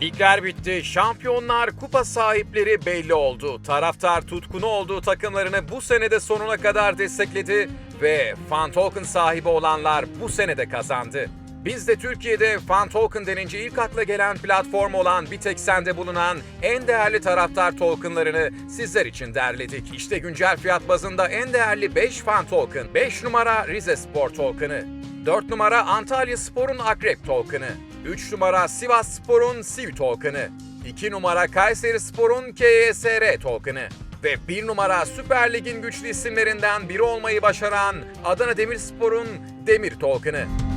Ligler bitti. Şampiyonlar Kupa sahipleri belli oldu. Taraftar tutkunu olduğu takımlarını bu senede sonuna kadar destekledi ve Fan Token sahibi olanlar bu senede kazandı. Biz de Türkiye'de Fan Token denince ilk akla gelen platform olan bir tek sende bulunan en değerli taraftar tokenlarını sizler için derledik. İşte güncel fiyat bazında en değerli 5 Fan Token. 5 numara Rize Spor Token'ı. 4 numara Antalya Spor'un Akrep Token'ı. 3 numara Sivas Spor'un Siv Token'ı. 2 numara Kayseri Spor'un KYSR Token'ı. Ve 1 numara Süper Lig'in güçlü isimlerinden biri olmayı başaran Adana Demirspor'un Demir Token'ı.